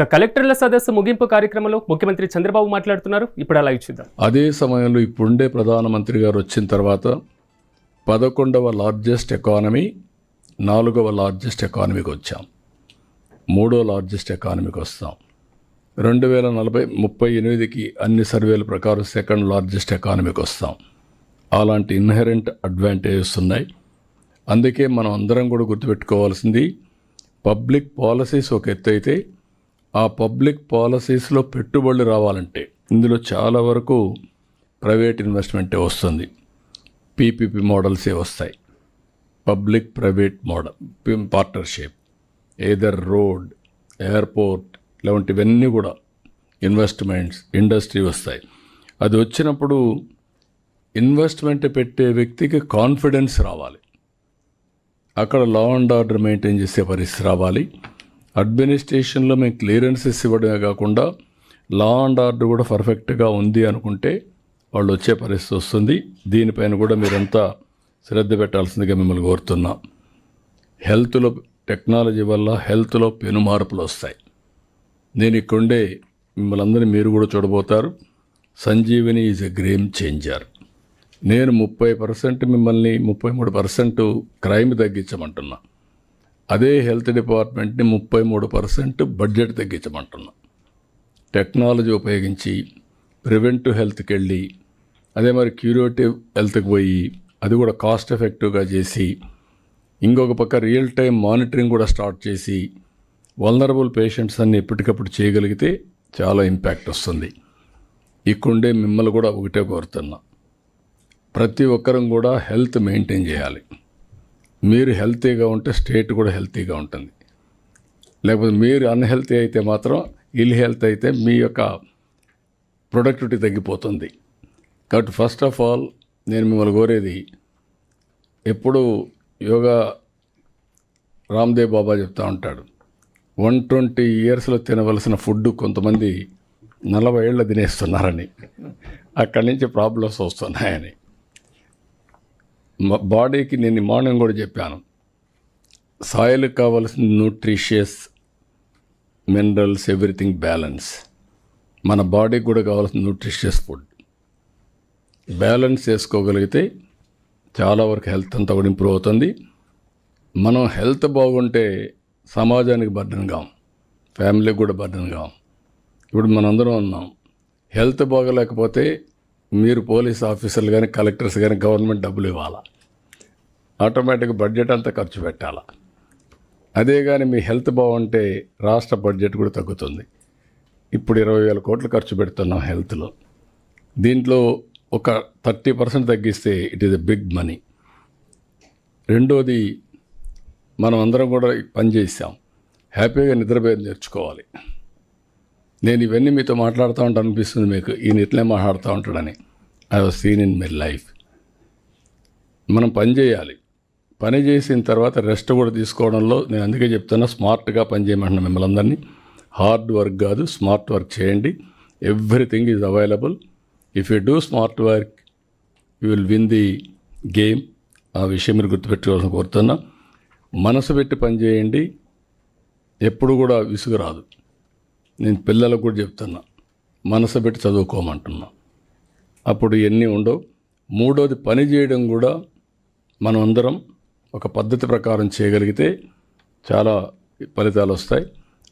ఇక కలెక్టర్ల సదస్సు ముగింపు కార్యక్రమంలో ముఖ్యమంత్రి చంద్రబాబు మాట్లాడుతున్నారు. ఇప్పుడు అలా ఇచ్చిద్దాం అదే సమయంలో ఇప్పుడుండే ప్రధానమంత్రి గారు వచ్చిన తర్వాత పదకొండవ లార్జెస్ట్ ఎకానమీ నాలుగవ లార్జెస్ట్ ఎకానమీకి వచ్చాం. మూడో లార్జెస్ట్ ఎకానమీకి వస్తాం. రెండు వేల నలభై ముప్పై ఎనిమిదికి అన్ని సర్వేల ప్రకారం సెకండ్ లార్జెస్ట్ ఎకానమీకి వస్తాం. అలాంటి ఇన్హెరెంట్ అడ్వాంటేజెస్ ఉన్నాయి. అందుకే మనం అందరం కూడా గుర్తుపెట్టుకోవాల్సింది పబ్లిక్ పాలసీస్ ఒక ఎత్తు అయితే ఆ పబ్లిక్ పాలసీస్లో పెట్టుబడులు రావాలంటే ఇందులో చాలా వరకు ప్రైవేట్ ఇన్వెస్ట్మెంటే వస్తుంది. పీపీపీ మోడల్సే వస్తాయి. Public private model partnership either road airport ఇలాంటివన్నీ కూడా ఇన్వెస్ట్మెంట్స్ ఇండస్ట్రీ వస్తాయి. అది వచ్చినప్పుడు ఇన్వెస్ట్మెంట్ పెట్టే వ్యక్తికి కాన్ఫిడెన్స్ రావాలి. అక్కడ లా అండ్ ఆర్డర్ మెయింటైన్ చేసే పరిస్థితి రావాలి. అడ్మినిస్ట్రేషన్లో మేము క్లియరెన్సెస్ ఇవ్వడమే కాకుండా లా అండ్ ఆర్డర్ కూడా పర్ఫెక్ట్గా ఉంది అనుకుంటే వాళ్ళు వచ్చే పరిస్థితి వస్తుంది. దీనిపైన కూడా మీరంతా శ్రద్ధ పెట్టాల్సిందిగా మిమ్మల్ని కోరుతున్నాం. హెల్త్లో టెక్నాలజీ వల్ల హెల్త్లో పెను మార్పులు వస్తాయి. నేను ఇక్కడుండే మిమ్మల్ని అందరినీ మీరు కూడా చూడబోతారు. Sanjeevini is a game changer. నేను ముప్పై పర్సెంట్ మిమ్మల్ని ముప్పై మూడు పర్సెంట్ క్రైమ్ తగ్గించమంటున్నా. అదే హెల్త్ డిపార్ట్మెంట్ని ముప్పై మూడు పర్సెంట్ బడ్జెట్ తగ్గించమంటున్నా. టెక్నాలజీ ఉపయోగించి ప్రివెంటివ్ హెల్త్కి వెళ్ళి అదే మరి క్యూరేటివ్ హెల్త్కి పోయి అది కూడా కాస్ట్ ఎఫెక్టివ్గా చేసి ఇంకొక పక్క రియల్ టైం మానిటరింగ్ కూడా స్టార్ట్ చేసి వల్నరబుల్ పేషెంట్స్ అన్ని ఎప్పటికప్పుడు చేయగలిగితే చాలా ఇంపాక్ట్ వస్తుంది. ఇక్కడుండే మిమ్మల్ని కూడా ఒకటే కోరుతున్నా. ప్రతి ఒక్కరం కూడా హెల్త్ మెయింటైన్ చేయాలి. మీరు హెల్తీగా ఉంటే స్టేట్ కూడా హెల్తీగా ఉంటుంది. లేకపోతే మీరు అన్హెల్తీ అయితే మాత్రం ఇల్ హెల్త్ అయితే మీ యొక్క ప్రొడక్టివిటీ తగ్గిపోతుంది. కాబట్టి ఫస్ట్ ఆఫ్ ఆల్ నేను మిమ్మల్ని కోరేది ఎప్పుడు యోగా రామ్దేవ్ బాబా చెప్తా ఉంటాడు. వన్ ట్వంటీ ఇయర్స్లో తినవలసిన ఫుడ్ కొంతమంది నలభై ఏళ్ళు తినేస్తున్నారని. అక్కడి నుంచి ప్రాబ్లమ్స్ వస్తున్నాయని. బాడీకి నేను మార్నింగ్ కూడా చెప్పాను. సాయిల్కి కావాల్సిన న్యూట్రిషియస్ మినరల్స్ ఎవ్రీథింగ్ బ్యాలెన్స్ మన బాడీకి కూడా కావాల్సిన న్యూట్రిషియస్ ఫుడ్ బ్యాలెన్స్ చేసుకోగలిగితే చాలా వరకు హెల్త్ అంతా కూడా ఇంప్రూవ్ అవుతుంది. మనం హెల్త్ బాగుంటే సమాజానికి బర్డన్ కాం. ఫ్యామిలీకి కూడా బర్డన్ కాం. ఇప్పుడు మనందరం ఉన్నాం. హెల్త్ బాగలేకపోతే మీరు పోలీస్ ఆఫీసర్లు కానీ కలెక్టర్స్ కానీ గవర్నమెంట్ డబ్బులు ఇవ్వాలా? ఆటోమేటిక్ బడ్జెట్ అంతా ఖర్చు పెట్టాలా? అదే కానీ మీ హెల్త్ బాగుంటే రాష్ట్ర బడ్జెట్ కూడా తగ్గుతుంది. ఇప్పుడు ఇరవై వేల కోట్లు ఖర్చు పెడుతున్నాం హెల్త్లో. దీంట్లో ఒక థర్టీ పర్సెంట్ తగ్గిస్తే it is a big money. రెండోది మనం అందరం కూడా పని చేసాం హ్యాపీగా నిద్రపోయి నేర్చుకోవాలి. నేను ఇవన్నీ మీతో మాట్లాడుతూ ఉంటాను అనిపిస్తుంది మీకు. ఈయన ఇట్లే మాట్లాడుతూ ఉంటాడని. I was seen in my life మనం పని చేయాలి. పని చేసిన తర్వాత రెస్ట్ కూడా తీసుకోవడంలో నేను అందుకే చెప్తున్నా స్మార్ట్గా పని చేయమంటున్నా మిమ్మల్ని అందరినీ. హార్డ్ వర్క్ కాదు స్మార్ట్ వర్క్ చేయండి. Everything is available if you do smart work you will win the game ఆ విషయం మీరు గుర్తుపెట్టుకోవాలని కోరుతున్నా. మనసు పెట్టి పని చేయండి. ఎప్పుడు కూడా విసుగు రాదు. నేను పిల్లలకు కూడా చెప్తున్నా మనసు పెట్టి చదువుకోమంటున్నా. అప్పుడు ఎన్ని ఉండవు. మూడోది పని చేయడం కూడా మనం అందరం ఒక పద్ధతి ప్రకారం చేయగలిగితే చాలా ఫలితాలు వస్తాయి.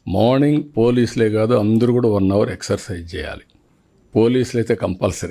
మార్నింగ్ పోలీసులే కాదు అందరూ కూడా వన్ అవర్ ఎక్సర్సైజ్ చేయాలి. పోలీసులు అయితే కంపల్సరీ.